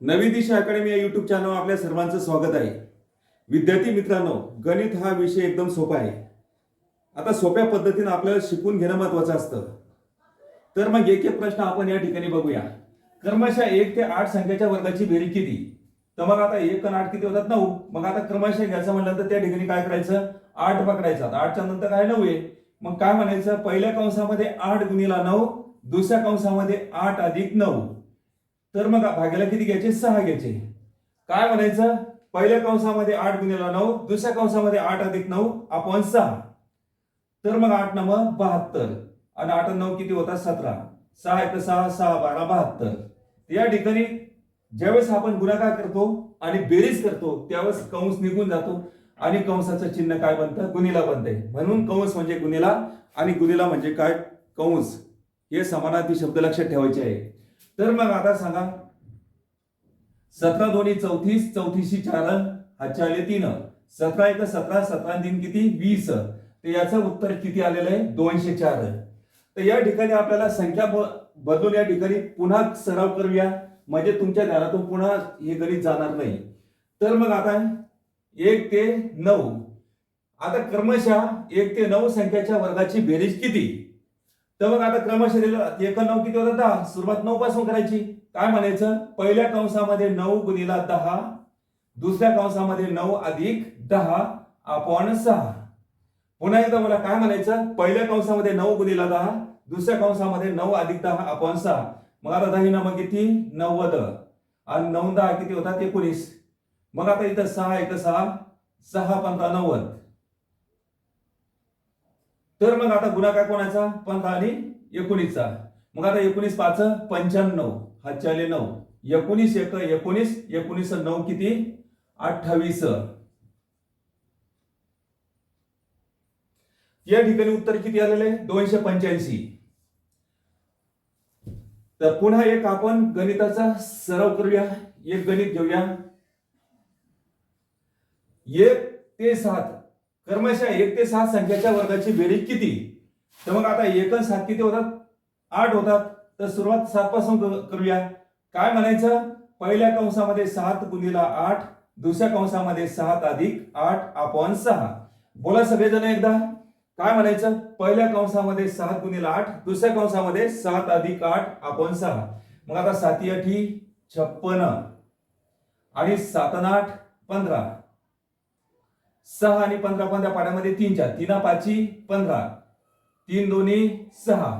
नवी दिशा अकॅडमी या YouTube channel आपल्या सर्वांचं स्वागत आहे. विद्यार्थी मित्रांनो गणित हा विषय एकदम सोपा आहे. आता सोप्या पद्धतीने आपल्याला शिकून घेणं महत्वाचं असतं. तर मग एक एक प्रश्न आपण या ठिकाणी बघूया. क्रमशः एक ते आठ संख्येच्या वर्गाची बेरीज किती? तर मग आता एक आणि आठ किती होतात? नऊ. मग आता क्रमशः घ्यायचं म्हटलं तर त्या ठिकाणी काय करायचं? आठ पकडायचं. आता आठच्या नंतर काय नऊ आहे? मग काय म्हणायचं? पहिल्या कंसामध्ये आठ गुणिला नऊ दुसऱ्या कंसामध्ये आठ अधिक नऊ. तर मग भाग्याला किती घ्यायचे? सहा घ्यायचे. काय म्हणायचं? पहिल्या कंसामध्ये आठ गुणिला नऊ दुसऱ्या कंसामध्ये आठ अधिक नऊ आपण सहा. तर मग आठ नव बहात्तर. आणि आठ नऊ किती होतात? सतरा. सहा एक सहा सहा बारा बहात्तर. या ठिकाणी ज्यावेळेस आपण गुणाकार करतो आणि बेरीज करतो त्यावेळेस कंस निघून जातो. आणि कंसाचं चिन्ह काय बनतं? गुणिला बनते म्हणून कंस म्हणजे गुणिला आणि गुणिला म्हणजे काय? कंस. हे समानार्थी शब्द लक्षात ठेवायचे आहे. तर मग आता सांगा. सतरा दोन्ही चौतीस चौतीसशी चार हा आले तीन. सतरा एक सतरा सतरा तीन किती? वीस. तर याचं उत्तर किती आलेलं आहे? दोनशे चार. तर या ठिकाणी आपल्याला संख्या बदलून या ठिकाणी पुन्हा सराव करूया. म्हणजे तुमच्या ध्यानातून पुन्हा हे गणित जाणार नाही. तर मग आता एक ते नऊ. आता क्रमशः एक ते नऊ संख्याच्या वर्गाची बेरीज किती? तर मग आता क्रमशः एक नऊ किती होता? दहा. सुरुवात नऊ पासून करायची. काय म्हणायचं? पहिल्या कंसामध्ये नऊ गुणिला दहा. दुसऱ्या कंसामध्ये नऊ अधिक दहा अपॉन सहा. पुन्हा एकदा मला काय म्हणायचं? पहिल्या कंसामध्ये नऊ गुणिला दहा. दुसऱ्या कंसामध्ये नऊ अधिक दहा अपॉन सहा. मग आता दही मग किती? नव्वद. आणि नऊ दहा किती होतात? एकोणीस. मग आता इथं सहा एक सहा. सहा पंधरा नव्वद. तर मग आता गुणाकार कोणाचा? पंधरा आणि एकोणीसचा. मग आता एकोणीस पाच पंच्याण्णव हा आले नऊ. एकोणीस एक एकोणीस एकोणीस नऊ किती? अठ्ठावीस. या ठिकाणी उत्तर किती आलेलं? आहे दोनशे पंच्याऐंशी. तर पुन्हा एक आपण गणिताचा सराव करूया. एक गणित घेऊया. एक ते सात. क्रमशः एक ते सात संख्याच्या वर्गाची बेरीज किती? तर मग आता एकच सात किती होतात? आठ होतात. तर सुरुवात सातपासून करूया. काय म्हणायचं? पहिल्या कंसामध्ये सात गुणिला आठ दुसऱ्या कंसामध्ये सात अधिक आठ अपॉन सहा. बोला सगळेजण एकदा. काय म्हणायचं? पहिल्या कंसामध्ये सात गुणिला आठ दुसऱ्या कंसामध्ये सात अधिक आठ अपॉन सहा. मग आता साती अठी छप्पन. आणि सातन आठ पंधरा. सहा आणि पंधरा पंधरा पाण्यामध्ये तीन चार तीना पाची पंधरा. तीन दोन्ही सहा.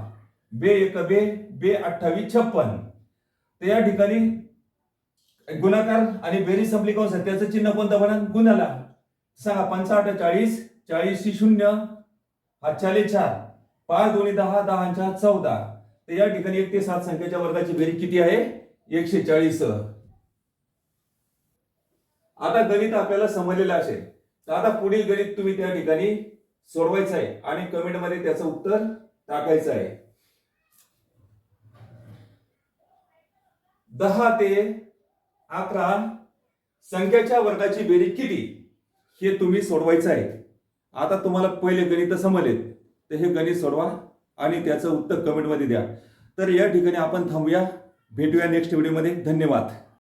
बे एक बे बे अठ्ठावीस छप्पन. तर या ठिकाणी गुणाकार आणि बेरीज संपली कोण सत्याचं चिन्ह कोणतं म्हणा? गुणाला. सहा पंचाठ चाळीस. चाळीसशी शून्य. हातच्याले चार. पाच दोन्ही दहा दहाच्या चौदा. तर या ठिकाणी एक ते सात संख्येच्या वर्गाची बेरीज किती आहे? एकशे चाळीस. आता गणित आपल्याला समजलेलं असेल. तर आता पुढील गणित तुम्ही त्या ठिकाणी सोडवायचं आहे आणि कमेंटमध्ये त्याचं उत्तर टाकायचं आहे. दहा ते अकरा संख्याच्या वर्गाची बेरीज किती? हे तुम्ही सोडवायचं आहे. आता तुम्हाला पहिले गणित समजलेत. तर हे गणित सोडवा आणि त्याचं उत्तर कमेंटमध्ये द्या. तर या ठिकाणी आपण थांबूया. भेटूया नेक्स्ट व्हिडिओमध्ये धन्यवाद.